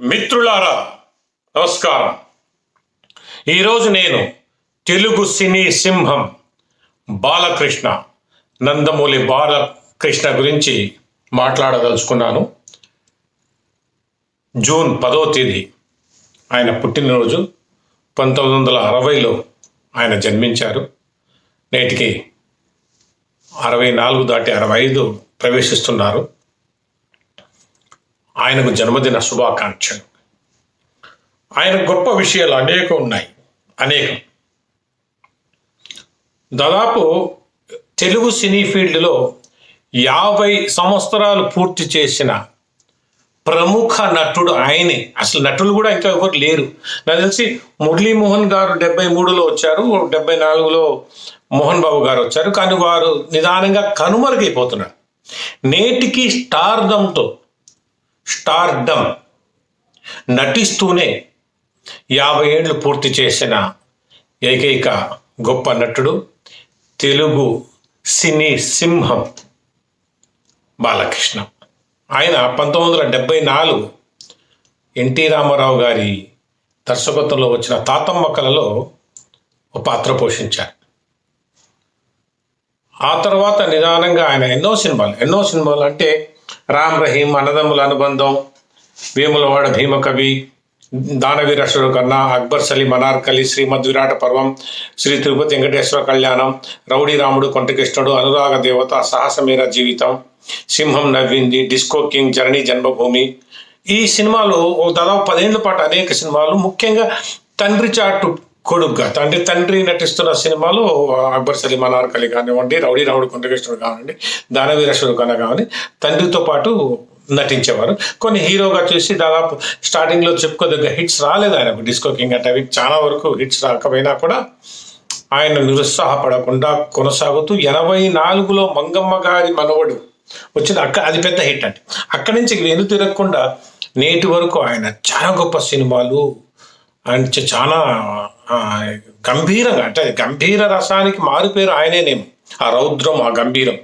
మిత్రులారా నమస్కారం. ఈరోజు నేను తెలుగు సినీ సింహం బాలకృష్ణ నందమూలి బాలకృష్ణ గురించి మాట్లాడదలుచుకున్నాను. జూన్ పదో తేదీ ఆయన పుట్టినరోజు. పంతొమ్మిది వందల అరవైలో ఆయన జన్మించారు. నేటికి అరవై నాలుగు దాటి అరవై ఐదు ప్రవేశిస్తున్నారు. ఆయనకు జన్మదిన శుభాకాంక్షలు. ఆయన గొప్ప విషయాలు అనేకం ఉన్నాయి. అనేకం. దాదాపు తెలుగు సినీ ఫీల్డ్లో యాభై సంవత్సరాలు పూర్తి చేసిన ప్రముఖ నటుడు ఆయనే. అసలు నటులు కూడా ఇంకా ఎవరు లేరు. నాకు తెలిసి మురళీమోహన్ గారు డెబ్బై మూడులో వచ్చారు డెబ్బై నాలుగులో మోహన్ బాబు గారు వచ్చారు. కానీ వారు నిదానంగా కనుమరుగైపోతున్నారు. నేటికి స్టార్దంతో స్టార్డమ్. నటిస్తూనే యాభై ఏళ్ళు పూర్తి చేసిన ఏకైక గొప్ప నటుడు తెలుగు సినీ సింహం బాలకృష్ణ. ఆయన పంతొమ్మిది వందల డెబ్బై నాలుగు ఎన్టీ రామారావు గారి దర్శకత్వంలో వచ్చిన తాతమ్మ కళలో ఒక పాత్ర పోషించారు. ఆ తర్వాత నిదానంగా ఆయన ఎన్నో సినిమాలు ఎన్నో సినిమాలు అంటే రామ్ రహీం అన్నదమ్ముల అనుబంధం వేములవాడ భీమకవి దానవీరేశ్వర కన్నా అక్బర్ సలీం అనార్కలి శ్రీమద్ విరాట పర్వం శ్రీ తిరుపతి వెంకటేశ్వర కళ్యాణం రౌడీ రాముడు కొంటకృష్ణుడు అనురాగ దేవత సాహసమీర జీవితం సింహం నవ్వింది డిస్కో కింగ్ జరణి జన్మభూమి. ఈ సినిమాలు ఓ దాదాపు పదేళ్ళ పాటు అనేక సినిమాలు ముఖ్యంగా తండ్రి చాటు కొడుగ్గా. తండ్రి తండ్రి నటిస్తున్న సినిమాలు అక్బర్ సలీం అనార్కలి కానివ్వండి రౌడీ రాముడు కొంటకృష్ణుడు కానివ్వండి దానవీరేశ్వరుడు కన్నా కానివ్వండి తండ్రితో పాటు నటించేవారు. కొన్ని హీరోగా చూసి దాదాపు స్టార్టింగ్లో చెప్పుకోదగ్గ హిట్స్ రాలేదు ఆయనకు. డిస్కో కింగ్ అంటే అవి చాలా వరకు హిట్స్ రాకపోయినా కూడా ఆయన నిరుత్సాహపడకుండా కొనసాగుతూ ఎనభై నాలుగులో మంగమ్మ గారి మనవడు వచ్చిన అక్క అది పెద్ద హిట్ అంటే అక్కడి నుంచి వెను తిరగకుండా నేటి వరకు ఆయన చాలా గొప్ప సినిమాలు ఆయన చ- చాలా గంభీరంగా అంటే గంభీర రసానికి మారుపేరు ఆయనేనేమో ఆ రౌద్రం ఆ గంభీరం.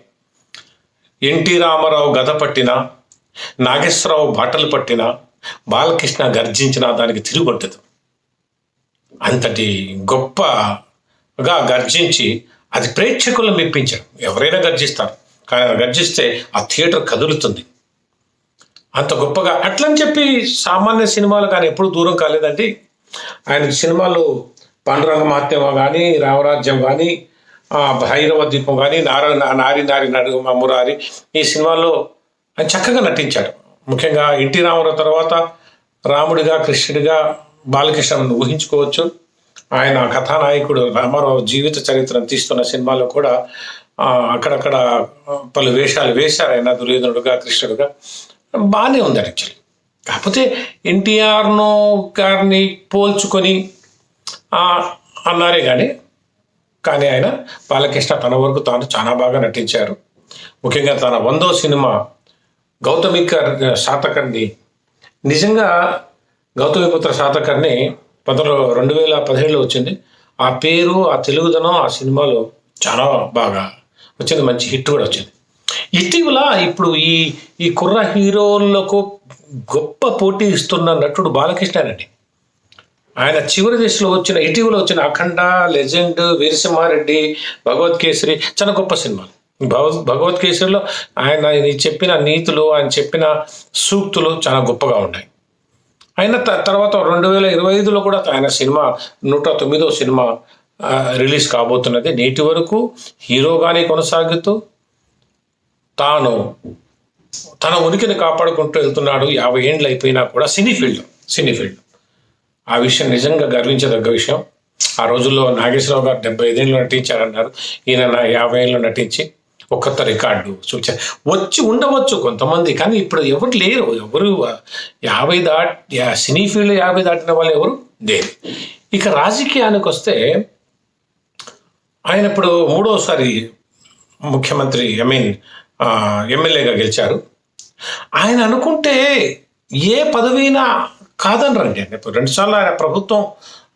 ఎన్టీ రామారావు గద పట్టిన నాగేశ్వరరావు బాటలు పట్టిన బాలకృష్ణ గర్జించిన దానికి తిరుగుంటదు అంతటి గొప్పగా గర్జించి అది ప్రేక్షకులను మెప్పించారు. ఎవరైనా గర్జిస్తారు. కానీ గర్జిస్తే ఆ థియేటర్ కదులుతుంది. అంత గొప్పగా. అట్లని చెప్పి సామాన్య సినిమాలు కానీ ఎప్పుడు దూరం కాలేదండి. ఆయన సినిమాలు పండురంగ మహత్యం కానీ రామరాజ్యం కానీ భైరవ దీపం కానీ నార నారి నారి నడు మురారి ఈ సినిమాల్లో ఆయన చక్కగా నటించాడు. ముఖ్యంగా ఎన్టీ రామారావు తర్వాత రాముడిగా కృష్ణుడిగా బాలకృష్ణను ఊహించుకోవచ్చు. ఆయన కథానాయకుడు రామారావు జీవిత చరిత్రను తీస్తున్న సినిమాలో కూడా అక్కడక్కడ పలు వేషాలు వేశారు. ఆయన దుర్యోధనుడుగా కృష్ణుడుగా. బాగానే ఉంది యాక్చువల్లీ. కాకపోతే ఎన్టీఆర్ను గారిని పోల్చుకొని అన్నారే కానీ కానీ ఆయన బాలకృష్ణ తన వరకు తాను చాలా బాగా నటించారు. ముఖ్యంగా తన వందో సినిమా గౌతమికర్ శాతకర్ని నిజంగా గౌతమిపుత్ర శాతకర్ని పంతొమ్మిది రెండు వేల పదిహేడులో వచ్చింది. ఆ పేరు ఆ తెలుగుదనం ఆ సినిమాలో చాలా బాగా వచ్చింది మంచి హిట్ కూడా వచ్చింది. ఇటీవల ఇప్పుడు ఈ ఈ కుర్ర హీరోలకు గొప్ప పోటీ ఇస్తున్న నటుడు బాలకృష్ణారెడ్డి. ఆయన చివరి దశలో వచ్చిన ఇటీవల వచ్చిన అఖండ లెజెండ్ వీరసింహారెడ్డి భగవత్ కేసరి చాలా గొప్ప సినిమాలు భగవత్ భగవత్ కేసరిలో ఆయన చెప్పిన నీతులు ఆయన చెప్పిన సూక్తులు చాలా గొప్పగా ఉన్నాయి. ఆయన త- తర్వాత రెండు వేల ఇరవై ఐదులో కూడా ఆయన సినిమా నూట తొమ్మిదో సినిమా రిలీజ్ కాబోతున్నది. నేటి వరకు హీరోగానే కొనసాగుతూ తాను తన ఉనికిని కాపాడుకుంటూ వెళ్తున్నాడు. యాభై ఏండ్లు అయిపోయినా కూడా సినీ ఫీల్డ్ సినీ ఫీల్డ్. ఆ విషయం నిజంగా గర్వించదగ్గ విషయం. ఆ రోజుల్లో నాగేశ్వరరావు గారు డెబ్బై ఐదేళ్ళు నటించారన్నారు. ఈయన నా యాభై ఏళ్ళు నటించి ఒక్కొక్క రికార్డు చూచారు వచ్చి ఉండవచ్చు కొంతమంది కానీ ఇప్పుడు ఎవరు లేరు. ఎవరు యాభై దాటి సినీ ఫీల్డ్ యాభై దాటిన వాళ్ళు ఎవరు? లేరు ఇక రాజకీయానికి వస్తే ఆయన ఇప్పుడు మూడోసారి ముఖ్యమంత్రి ఐ మీన్ ఎమ్మెల్యేగా గెలిచారు. ఆయన అనుకుంటే ఏ పదవైనా కాదని రండి ఇప్పుడు రెండుసార్లు ఆయన ప్రభుత్వం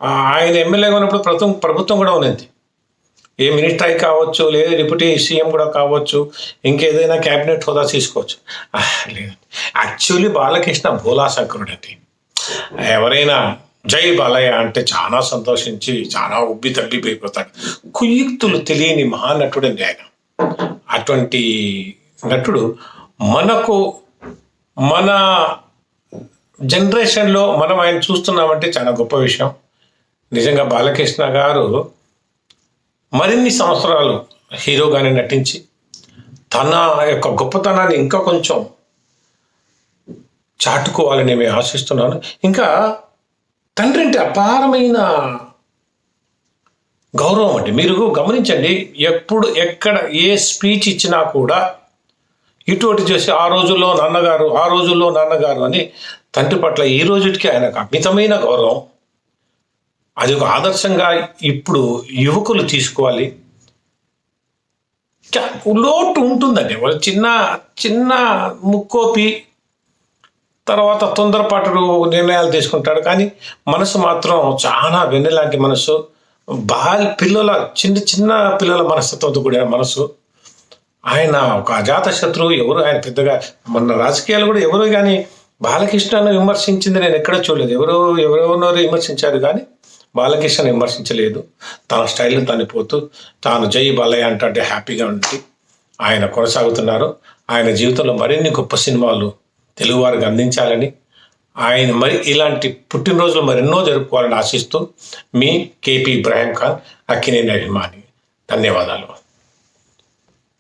ఆయన ఎమ్మెల్యేగా ఉన్నప్పుడు ప్రభుత్వం ప్రభుత్వం కూడా ఉన్నది. ఏ మినిస్టర్ అయి కావచ్చు లేదా డిప్యూటీ సీఎం కూడా కావచ్చు ఇంకేదైనా క్యాబినెట్ హోదా తీసుకోవచ్చు. లేదండి యాక్చువల్లీ బాలకృష్ణ భోలాశంకరుడు అండి. ఎవరైనా జై బాలయ్య అంటే చాలా సంతోషించి చాలా ఉబ్బి తబ్బిపోయిపోతాడు. కుయుక్తులు తెలియని మహానటుడండి ఆయన. అటువంటి నటుడు మనకు మన జనరేషన్లో మనం ఆయన చూస్తున్నామంటే చాలా గొప్ప విషయం. నిజంగా బాలకృష్ణ గారు మరిన్ని సంవత్సరాలు హీరోగానే నటించి తన యొక్క గొప్పతనాన్ని ఇంకా కొంచెం చాటుకోవాలని మేము ఆశిస్తున్నాను. ఇంకా తండ్రి అంటే అపారమైన గౌరవం అండి. మీరు గమనించండి ఎప్పుడు ఎక్కడ ఏ స్పీచ్ ఇచ్చినా కూడా ఇటువంటి చేసి ఆ రోజుల్లో నాన్నగారు ఆ రోజుల్లో నాన్నగారు అని తండ్రి పట్ల ఈ రోజుకి ఆయనకు అమితమైన గౌరవం. అది ఒక ఆదర్శంగా ఇప్పుడు యువకులు తీసుకోవాలి. లోటు ఉంటుందండి. వాళ్ళు చిన్న చిన్న ముక్కోపి తర్వాత తొందరపాటు నిర్ణయాలు తీసుకుంటాడు. కానీ మనసు మాత్రం చాలా వెన్నెలాంటి మనసు. బాల్ పిల్లల చిన్న చిన్న పిల్లల మనస్తత్వంతో కూడిన మనసు. ఆయన ఒక అజాత శత్రువు ఎవరు? ఆయన పెద్దగా మన రాజకీయాలు కూడా ఎవరు కానీ బాలకృష్ణను విమర్శించింది నేను ఎక్కడ చూడలేదు. ఎవరు ఎవరెవరినో విమర్శించారు కానీ బాలకృష్ణను విమర్శించలేదు. తన స్టైల్ని తను పోతూ తాను జై బాలయ్య అంటే హ్యాపీగా ఉండి ఆయన కొనసాగుతున్నారు. ఆయన జీవితంలో మరిన్ని గొప్ప సినిమాలు తెలుగువారికి అందించాలని ఆయన మరి ఇలాంటి పుట్టినరోజులు మరెన్నో జరుపుకోవాలని ఆశిస్తూ మీ కేపీ ఇబ్రాహీం ఖాన్ అక్కినేని అభిమాని. ధన్యవాదాలు.